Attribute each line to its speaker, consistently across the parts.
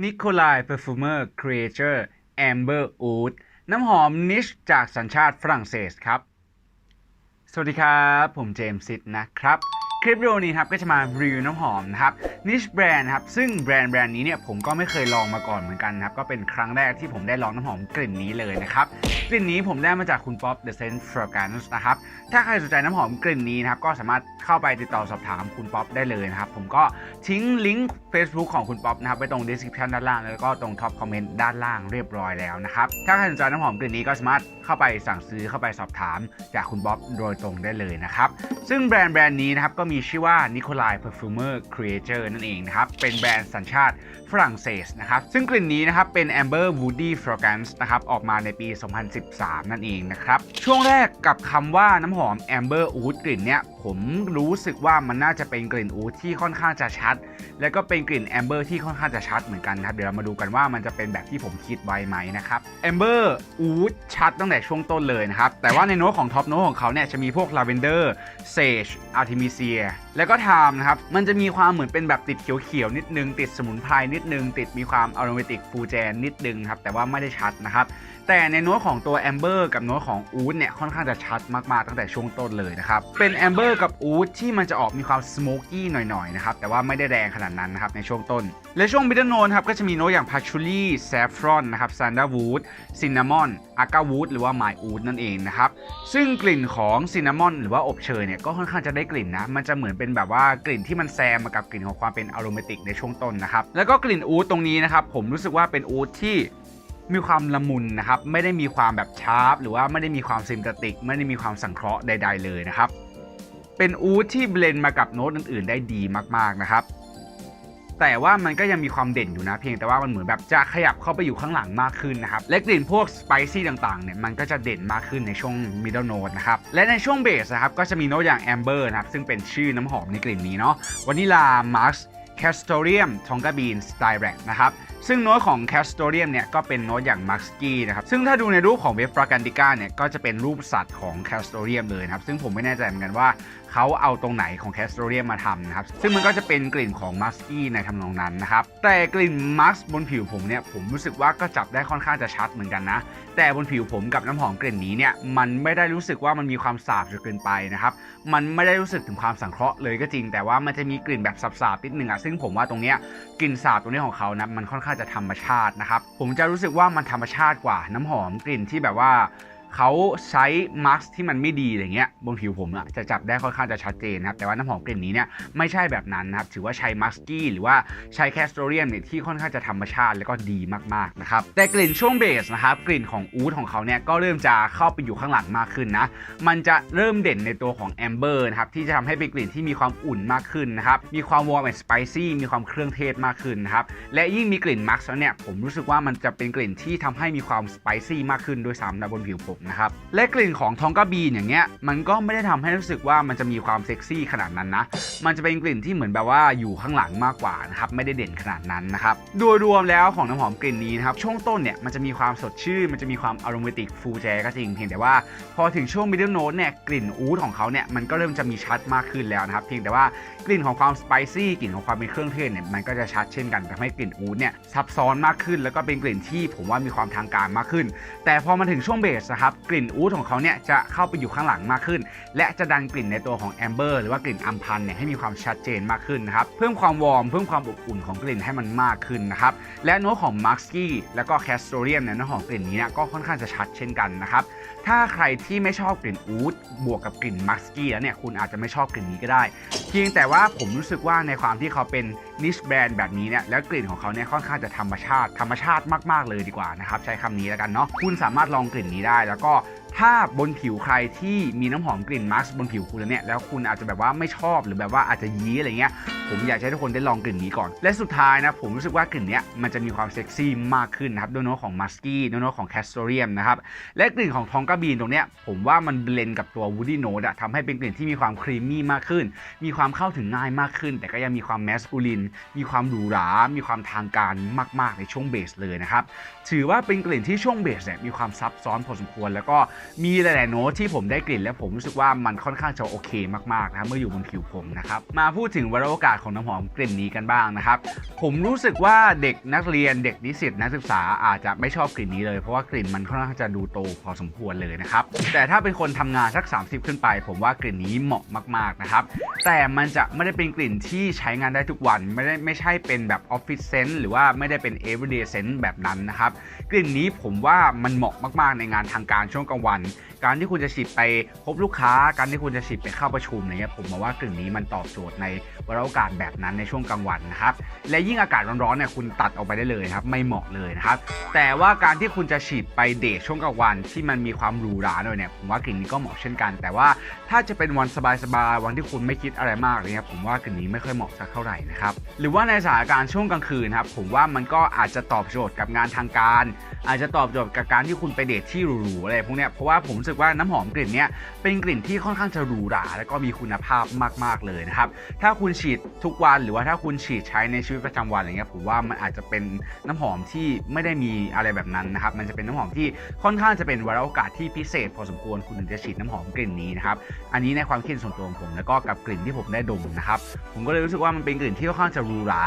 Speaker 1: นิโคลาย Perfumer Creature Amber Oud น้ำหอมนิชจากสัญชาติฝรั่งเศสครับ สวัสดีครับ ผมเจมส์ซิดนะครับ คลิปวิดีโอนี้ครับก็จะมารีวิวน้ำหอมนะครับนิชแบรนด์ครับซึ่งแบรนด์แบรนด์นี้เนี่ยผมก็ไม่เคยลองมาก่อนเหมือนกันนะครับก็เป็นครั้งแรกที่ผมได้ลองน้ำหอมกลิ่นนี้เลยนะครับกลิ่นนี้ผมได้มาจากคุณป๊อป The Scent Fragrance นะครับถ้าใครสนใจน้ำหอมกลิ่นนี้นะครับก็สามารถเข้าไปติดต่อสอบถามคุณป๊อปได้เลยนะครับผมก็ทิ้งลิงก์ Facebook ของคุณป๊อปนะครับไว้ตรง description ด้านล่าง แล้วก็ตรง top comment ด้านล่างเรียบร้อยแล้วนะครับถ้าใครสนใจน้ำหอมกลิ่นนี้ก็สามารถเข้าไปสั่งซื้อเข้าไปสอบถาม จากคุณป๊อปโดยตรงได้เลยนะครับซึ่งแบรนด์แบรนด์นี้นะครับก็มีชื่อว่า Nicolai Perfumer Creature นั่นเองนะครับ เป็นแบรนด์สัญชาติฝรั่งเศสนะครับ ซึ่งกลิ่นนี้นะครับเป็น Amber Woody Fragrance นะครับ ออกมาในปี 2013 นั่นเองนะครับ ช่วงแรกกับคำว่าน้ำหอม Amber Oud กลิ่นเนี้ยผมรู้สึกว่ามันน่าจะเป็นกลิ่นอูดที่ค่อนข้างจะชัด แล้วก็เป็นกลิ่นแอมเบอร์ที่ค่อนข้างจะชัดเหมือนกันนะครับ เดี๋ยวเรามาดูกันว่ามันจะเป็นแบบที่ผมคิดไว้ไหมนะครับแอมเบอร์อูดชัดตั้งแต่ช่วงต้นเลยนะครับ แต่ว่าในโน้ตของท็อปโน้ตของเขาเนี่ยจะมีพวกลาเวนเดอร์เซจอาร์ติมิเซีย here. แล้วก็ไทม์นะครับ มันจะมีความเหมือนเป็นแบบติดเขียวๆ นิดนึง ติดสมุนไพรนิดนึง ติดมีความอโรมาติกฟูแจนนิดนึงครับ แต่ว่าไม่ได้ชัดนะครับ แต่ในโน้ตของตัวแอมเบอร์กับโน้ตของอูดเนี่ยค่อนข้างจะชัดมากๆตั้งแต่ช่วงต้นเลยนะครับ เป็นแอมเบอร์กับอูดที่มันจะออกมีความสโมกกี้หน่อยๆนะครับ แต่ว่าไม่ได้แรงขนาดนั้นนะครับในช่วงต้น และช่วงมิดเดิลโนนครับก็จะมีโน้ตอย่างพาชูรี่แซฟรอนนะครับซันดาวูดซินนามอนอากาวูดหรือว่าไมอูดนั่นเองนะครับซึ่งกลิ่นของซินนามอนหรือว่าอบเชยเนี่ยก็ค่อนข้างจะได้กลิ่นนะมันจะเหมือนเป็นแบบว่ากลิ่นที่มันแซมมากับกลิ่นของความเป็นอโรมาติกในช่วงต้นนะครับ แล้วก็กลิ่นอูดตรงนี้นะครับ ผมรู้สึกว่าเป็นอูดที่มีความละมุนนะครับ ไม่ได้มีความแบบชาร์ปหรือว่าไม่ได้มีความซิมตติก ไม่ได้มีความสังเคราะห์ใด ๆ เลยนะครับ เป็นอูดที่เบลนมากับโน้ตอื่นๆ ได้ดีมากๆนะครับ แต่ว่ามันก็ยังมีความเด่นอยู่นะ เพียงแต่ว่ามันเหมือนแบบจะขยับเข้าไปอยู่ข้างหลังมากขึ้นนะครับและกลิ่นพวกสไปซี่ต่างๆเนี่ยมันก็จะเด่นมากขึ้นในช่วงมิดเดิลโน้ตนะครับและในช่วงเบสนะครับก็จะมีโน้ตอย่างแอมเบอร์นะครับซึ่งเป็นชื่อน้ำหอมในกลิ่นนี้เนาะวานิลามาร์ส c a s t o r i u m t o n g a bean Styrac นะครับซึ่งโน้ตของ c a s t o r i u m เนี่ยก็เป็นโน้ตอย่าง m u s k y นะครับซึ่งถ้าดูในรูปของเว็บ f r a g a n t i c a เนี่ยก็จะเป็นรูปสัตว์ของ c a s t o r i u m เลยนะครับซึ่งผมไม่แน่ใจเหมือนกันว่า เขาเอาตรงไหนของ c a s t o r i u m มมาทำนะครับ ซึ่งมันก็จะเป็นกลิ่นของ m u s k y ในทำนองนั้นนะครับ แต่กลิ่น m u s บนผิวผมเนี่ย ผมรู้สึกว่าก็จับได้ค่อนข้างจะชัดเหมือนกันนะ แต่บนผิวผมกับน้ำหอมกลิ่นนี้เนี่ย มันไม่ได้รู้สึกว่ามันมีความสาบจนเกินไปนะครับ มันไม่ได้รู้สึกถึงความสังเคราะห์เลยก็จริง แต่ว่ามันจะมีกลิ่นแบบสาบๆนิดนึงอะซึ่งผมว่าตรงเนี้ยกลิ่นสาบตรงนี้ของเขานะมันค่อนข้างจะธรรมชาตินะครับ ผมจะรู้สึกว่ามันธรรมชาติกว่าน้ำหอมกลิ่นที่แบบว่า เขาใช้มาร์กที่มันไม่ดีอะไรเงี้ยบนผิวผมอะจะจับได้ค่อนข้างจะชัดเจนนะครับแต่ว่าน้ำหอมกลิ่นนี้เนี่ยไม่ใช่แบบนั้นนะครับถือว่าใช้มาสกี้หรือว่าใช้แคสโตเรียมเนี่ยที่ค่อนข้างจะธรรมชาติแล้วก็ดีมากๆนะครับแต่กลิ่นช่วงเบสนะครับกลิ่นของอูดของเขาเนี่ยก็เริ่มจะเข้าไปอยู่ข้างหลังมากขึ้นนะมันจะเริ่มเด่นในตัวของแอมเบอร์นะครับที่จะทำให้เป็นกลิ่นที่มีความอุ่นมากขึ้นนะครับมีความวอร์มแอนด์สไปซี่มีความเครื่องเทศมากขึ้นนะครับและยิ่งมีกลิ่นมาร์กแล้วเนี่ยผมรู้สึกว่ามันจะเป็นกลิ่นที่ทำให้มีความสไปซี่มากขึ้นด้วยซ้ำนะบนผิวผมนะครับและกลิ่นของทองกาบีอย่างเงี้ยมันก็ไม่ได้ทำให้รู้สึกว่ามันจะมีความเซ็กซี่ขนาดนั้นนะ มันจะเป็นกลิ่นที่เหมือนแบบว่าอยู่ข้างหลังมากกว่านะครับไม่ได้เด่นขนาดนั้นนะครับโดยรวมแล้วของน้ำหอมกลิ่นนี้นะครับช่วงต้นเนี่ยมันจะมีความสดชื่นมันจะมีความอารมาติกฟูแจก็จริงเพียงแต่ว่าพอถึงช่วงมิดเดิลโน้ตเนี่ยกลิ่นอูดของเขาเนี่ยมันก็เริ่มจะมีชัดมากขึ้นแล้วนะครับเพียงแต่ว่ากลิ่นของความสไปซี่กลิ่นของความเป็นเครื่องเทศเนี่ยมันก็จะชัดเช่นกันทำให้กลิ่นอูดเนี่ยซับซ้อนมากขึ้น แล้วก็เป็นกลิ่นที่ผมว่ามีความทางการมากขึ้น แต่พอมาถึงช่วงเบสนะครับกลิ่นอูดของเขาเนี่ยจะเข้าไปอยู่ข้างหลังมากขึ้น และจะดันกลิ่นในตัวของแอมเบอร์หรือว่ากลิ่นอัมพันเนี่ยให้มีความชัดเจนมากขึ้นนะครับเพิ่มความวอร์มเพิ่มความอบอุ่นของกลิ่นให้มันมากขึ้นนะครับและโน้ตของมาร์กสกี้แล้วก็แคสโตเรียมเนี่ยโน้ตของกลิ่นนี้เนี่ยก็ค่อนข้างจะชัดเช่นกันนะครับถ้าใครที่ไม่ชอบกลิ่นอูดบวกกับกลิ่นมาร์กสกี้แล้วเนี่ยคุณอาจจะไม่ชอบกลิ่นนี้ก็ได้ เพียงแต่ว่าผมรู้สึกว่าในความที่เขาเป็นนิชแบรนด์แบบนี้เนี่ยแล้วกลิ่นของเขาเนี่ยค่อนข้างจะธรรมชาติ ธรรมชาติมากๆเลยดีกว่านะครับใช้คำนี้แล้วกันเนาะคุณสามารถลองกลิ่นนี้ได้แล้วก็ ถ้าบนผิวใครที่มีน้ำหอมกลิ่นมาร์กบนผิวคุณแล้วเนี่ยแล้วคุณอาจจะแบบว่าไม่ชอบหรือแบบว่าอาจจะยี้อะไรเงี้ยผมอยากให้ทุกคนได้ลองกลิ่นนี้ก่อน และสุดท้ายนะผมรู้สึกว่ากลิ่นเนี้ยมันจะมีความเซ็กซี่มากขึ้นนะครับด้วยโน้ตของมัสกี้ด้วยโน้ตของแคสโตเรียมนะครับและกลิ่นของทองกาบีนตรงเนี้ยผมว่ามันเบลนกับตัววูดี้โน้ตอะทำให้เป็นกลิ่นที่มีความครีมมี่มากขึ้น มีความเข้าถึงง่ายมากขึ้น แต่ก็ยังมีความแมสคูลิน มีความหรูหรา มีความทางการมาก ๆ ในช่วงเบสเลยนะครับถือว่าเป็นกลิ่นที่ช่วงเบสเนี่ยมีความซับซ้อนพอสมควรแล้วก็มีหลายๆโน้ตที่ผมได้กลิ่นแล้วผมรู้สึกว่ามันค่อนข้างจะโอเคมากๆนะเมื่ออยู่บนผิวผมนะครับมาพูดถึงวาระโอกาสของน้ำหอมกลิ่นนี้กันบ้างนะครับผมรู้สึกว่าเด็กนักเรียนเด็กนิสิตนักศึกษาอาจจะไม่ชอบกลิ่นนี้เลยเพราะว่ากลิ่นมันค่อนข้างจะดูโตพอสมควรเลยนะครับแต่ถ้าเป็นคนทำงานสัก 30 ขึ้นไป ผมว่ากลิ่นนี้เหมาะมากๆนะครับแต่มันจะไม่ได้เป็นกลิ่นที่ใช้งานได้ทุกวันไม่ได้ไม่ใช่เป็นแบบออฟฟิศเซนต์หรือว่าไม่ได้เป็น everyday scent แบบนั้นนะครับกลิ่นนี้ผมว่ามันเหมาะมากๆในงานทางการช่วงกลางวัน one การที่คุณจะฉีดไปพบลูกค้า การที่คุณจะฉีดไปเข้าประชุมเงี้ยผมมองว่ากลิ่นนี้มันตอบโจทย์ในวาระโอกาสแบบนั้นในช่วงกลางวันนะครับและยิ่งอากาศร้อนๆเนี่ยคุณตัดออกไปได้เลยครับไม่เหมาะเลยนะครับแต่ว่าการที่คุณจะฉีดไปเดทช่วงกลางวันที่มันมีความหรูหราหน่อยเนี่ยผมว่ากลิ่นนี้ก็เหมาะเช่นกัน แต่ว่าถ้าจะเป็นวันสบายๆวันที่คุณไม่คิดอะไรมากเลยครับผมว่ากลิ่นนี้ไม่ค่อยเหมาะสักเท่าไหร่นะครับหรือว่าในสถานการณ์ช่วงกลางคืนครับผมว่ามันก็อาจจะตอบโจทย์กับงานทางการ อาจจะตอบโจทย์กับการที่คุณไปเดทที่หรูๆอะไรพวกเนี้ยเพราะว่าผมรู้สึกว่าน้ำหอมกลิ่นเนี้ยเป็นกลิ่นที่ค่อนข้างจะหรูหราแล้วก็มีคุณภาพมาก ๆเลยนะครับถ้าคุณฉีดทุกวันหรือว่าถ้าคุณฉีดใช้ในชีวิตประจำวันอะไรเงี้ยผมว่ามันอาจจะเป็นน้ำหอมที่ไม่ได้มีอะไรแบบนั้นนะครับมันจะเป็นน้ำหอมที่ค่อนข้างจะเป็นวาระโอกาสที่พิเศษ พอสมควรคุณถึงจะฉีดน้ำหอมกลิ่นนี้นะครับอันนี้ในความคิดส่วนตัวของผมแล้วก็กับกลิ่นที่ผมได้ดมนะครับผมก็เลยรู้สึกว่ามันเป็นกลิ่นที่ค่อนข้างจะหรูหรา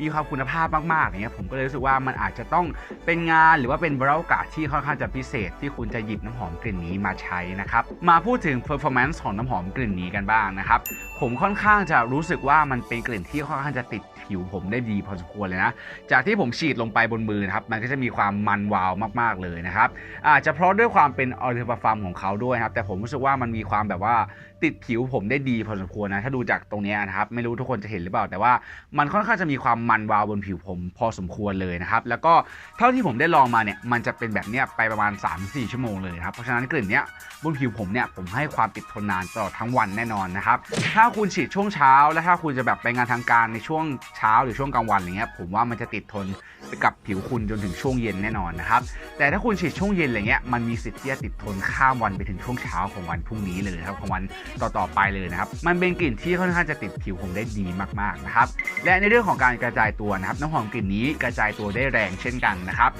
Speaker 1: มีความคุณภาพมากๆอย่างเงี้ยผมก็เลยรู้สึกว่ามันอาจจะต้องเป็นงานหรือว่าเป็นวาระโอกาสที่ค่อนข้างจะพิเศษที่คุณจะหยิบน้ำหอมกลิ่นนี้มาใช้นะครับ มาพูดถึง performance ของน้ำหอมกลิ่นนี้กันบ้างนะครับ ผมค่อนข้างจะรู้สึกว่ามันเป็นกลิ่นที่ค่อนข้างจะติดผิวผมได้ดีพอสมควรเลยนะ จากที่ผมฉีดลงไปบนมือนะครับ มันก็จะมีความมันวาวมากๆเลยนะครับ อาจจะเพราะด้วยความเป็นออริฟาฟาร์มของเขาด้วยครับ แต่ผมรู้สึกว่ามันมีความแบบว่า ติดผิวผมได้ดีพอสมควรนะ ถ้าดูจากตรงนี้นะครับ ไม่รู้ทุกคนจะเห็นหรือเปล่า แต่ว่ามันค่อนข้างจะมีความมันวาวบนผิวผมพอสมควรเลยนะครับ แล้วก็เท่าที่ผมได้ลองมาเนี่ย มันจะเป็นแบบเนี้ยไปประมาณ 3-4 ชั่วโมงเลยครับ เพราะฉะนั้นกลิ่นเนี้ยบนผิวผมเนี่ย ผมให้ความติดทนนานตลอดทั้งวันแน่นอนนะครับ ถ้าคุณฉีดช่วงเช้า และถ้าคุณจะแบบไปงานทางการในช่วงเช้าหรือช่วงกลางวันอะไรเงี้ย ผมว่ามันจะติดทนไปกับผิวคุณจนถึงช่วงเย็นแน่นอนนะครับ แต่ถ้าคุณฉีดช่วงเย็นอะไรเงี้ย มันมีสิทธิ์ที่จะติดทนข้ามวันไปถึงช่วงเช้าของวันพรุ่งนี้เลยครับของวันต่อๆไปเลยนะครับ มันเป็นกลิ่นที่ค่อนข้างจะติดผิวผมได้ดีมากๆนะครับ และในเรื่องของการกระจายตัวนะครับน้ำหอมกลิ่นนี้กระจายตัวได้แรงเช่นกันนะครับ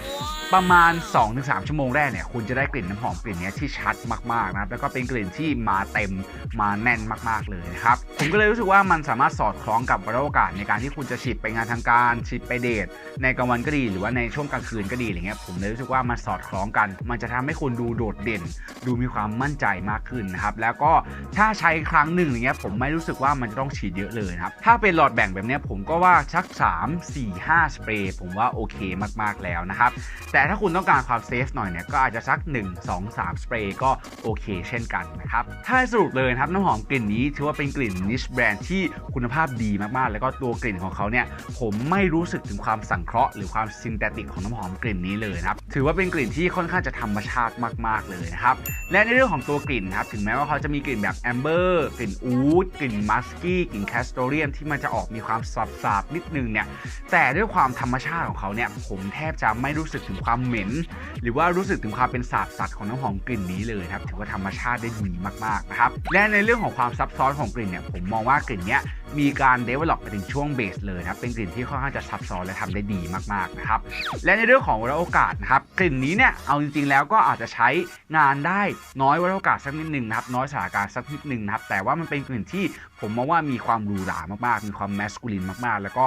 Speaker 1: ประมาณ 2-3 ชั่วโมงแรกเนี่ยคุณจะได้กลิ่นน้ำหอมกลิ่นนี้ที่ชัดมากๆนะครับแล้วก็เป็นกลิ่นที่มาเต็มมาแน่นมากๆเลยนะครับผมก็เลยรู้สึกว่ามันสามารถสอดคล้องกับวาระโอกาสในการที่คุณจะฉีดไปงานทางการฉีดไปเดทในกลางวันก็ดีหรือว่าในช่วงกลางคืนก็ดีอะไรเงี้ยผมเลยรู้สึกว่ามันสอดคล้องกัน มันจะทำให้คุณดูโดดเด่น ดูมีความมั่นใจมากขึ้นนะครับแล้วก็ถ้าใช้ครั้งหนึ่งอย่างเงี้ยผมไม่รู้สึกว่ามันจะต้องฉีดเยอะเลยนะครับ ถ้าเป็นหลอดแบ่งแบบเนี้ยผมก็ว่าชัก 3 4 5 สเปรย์ผมว่าโอเคมากๆแล้วนะครับ แต่ถ้าคุณต้องการความเซฟหน่อยเนี่ยก็อาจจะสัก 1 2 3 สเปรย์ก็โอเคเช่นกันนะครับ ถ้าสรุปเลยครับน้ำหอมกลิ่นนี้ถือว่าเป็นกลิ่นนิชแบรนด์ที่คุณภาพดีมากๆ แล้วก็ตัวกลิ่นของเขาเนี่ยผมไม่รู้สึกถึงความสังเคราะห์หรือความซินเทติกของน้ำหอมกลิ่นนี้เลยนะครับถือว่าเป็นกลิ่นที่ค่อนข้างจะธรรมชาติมาก ๆเลยนะครับและในเรื่องของตัวกลิ่นครับถึงแม้ว่าเขาจะมีกลิ่นแบบแอมเบอร์กลิ่นอูดกลิ่นมัสกี้กลิ่นแคสโตเรียมที่มันจะออกมีความสาบๆนิดนึงเนี่ยแต่ด้วยความธรรมชาติของเขาเนี่ยผมแทบจะไม่รู้สึกถึงความเหม็น หรือว่ารู้สึกถึงความเป็นสาบสัตว์ของน้ำหอมกลิ่นนี้เลยครับถือว่าธรรมชาติได้ดีมากๆนะครับและในเรื่องของความซับซ้อนของกลิ่นเนี่ยผมมองว่ากลิ่นเนี้ยมีการ develop ไปถึงช่วงเบสเลยครับเป็นกลิ่นที่ค่อนข้างจะซับซ้อนและทำได้ดีมากๆนะครับและในเรื่องของวาโอกาสนะครับกลิ่นนี้เนี่ยเอาจริงๆแล้วก็อาจจะใช้งานได้น้อยวาโอกาสสักนิดหนึ่งนะครับน้อยสถานการณ์สักนิดหนึ่งนะครับแต่ว่ามันเป็นกลิ่นที่ผมมองว่ามีความหรูหรามากๆ มีความแมสคูลินมากๆ แล้วก็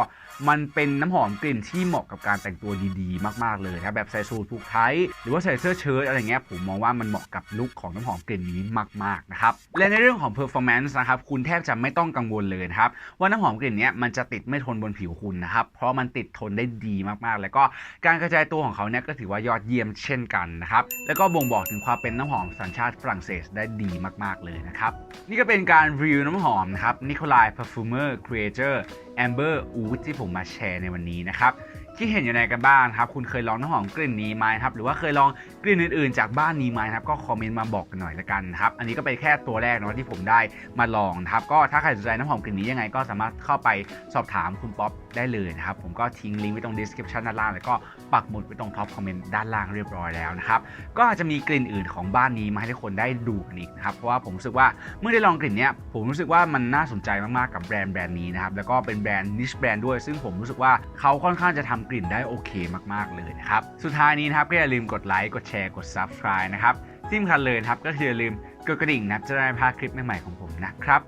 Speaker 1: มันเป็นน้ำหอมกลิ่นที่เหมาะกับการแต่งตัวดีๆ มากๆ เลยครับแบบใส่สูทผูกไทยหรือว่าใส่เสื้อเชิ้ตอะไรเงี้ยผมมองว่ามันเหมาะกับลุคของน้ำหอมกลิ่นนี้มากๆนะครับและในเรื่องของ performance นะครับคุณแทบจะไม่ต้องกังวลเลยนะครับว่าน้ำหอมกลิ่นเนี้ยมันจะติดไม่ทนบนผิวคุณนะครับเพราะมันติดทนได้ดีมากๆ แล้วก็การกระจายตัวของเขาเนี่ยก็ถือว่ายอดเยี่ยมเช่นกันนะครับแล้วก็บ่งบอกถึงความเป็นน้ำหอมสัญชาติฝรั่งเศสได้ดีมากๆเลยนะครับนี่ก็เป็นการรีวิวน้ำหอมนะนะครับนิโคลายเพอร์ฟูเมอร์ครีเอเตอร์แอมเบอร์อูที่ผมมาแชร์ในวันนี้นะครับ คิดเห็นอย่างไรกันบ้างครับ คุณเคยลองน้ำหอมกลิ่นนี้ไหมครับ หรือว่าเคยลองกลิ่นอื่นๆ จากบ้านนี้ไหมครับ ก็คอมเมนต์มาบอกกันหน่อยละกันครับ อันนี้ก็เป็นแค่ตัวแรกเนาะที่ผมได้มาลองครับ ก็ถ้าใครสนใจน้ำหอมกลิ่นนี้ยังไงก็สามารถเข้าไปสอบถามคุณป๊อปได้เลยนะครับ ผมก็ทิ้งลิงก์ไว้ตรง description ด้านล่างแล้วก็ปักหมุดไว้ตรงท็อปคอมเมนต์ด้านล่างเรียบร้อยแล้วนะครับ ก็อาจจะมีกลิ่นอื่นของบ้านนี้มาให้ทุกคนได้ดูกันอีกนะครับ เพราะว่าผมรู้สึกว่าเมื่อได้ลองกลิ่นเนี้ย ผมรู้สึกว่ามันน่าสนใจมากๆกับแบรนด์แบรนด์นี้นะครับ แล้วก็เป็นแบรนด์นิชแบรนด์ด้วย ซึ่งผมรู้สึกว่าเขาค่อนข้างจะทำกลิ่นได้โอเคมากๆเลยนะครับ สุดท้ายนี้นะครับก็อย่าลืมกดไลค์ กดแชร์ กด subscribe นะครับที่สำคัญเลยครับก็คืออย่าลืมกดกระดิ่งนับจะได้พลาดคลิปใหม่ๆของผมนะครับ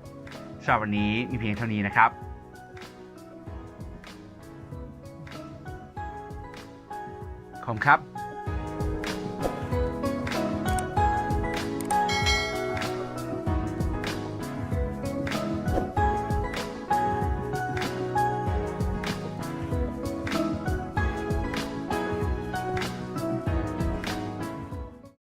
Speaker 1: สำหรับวันนี้มีเพียงเท่านี้นะครับขอบคุณครับ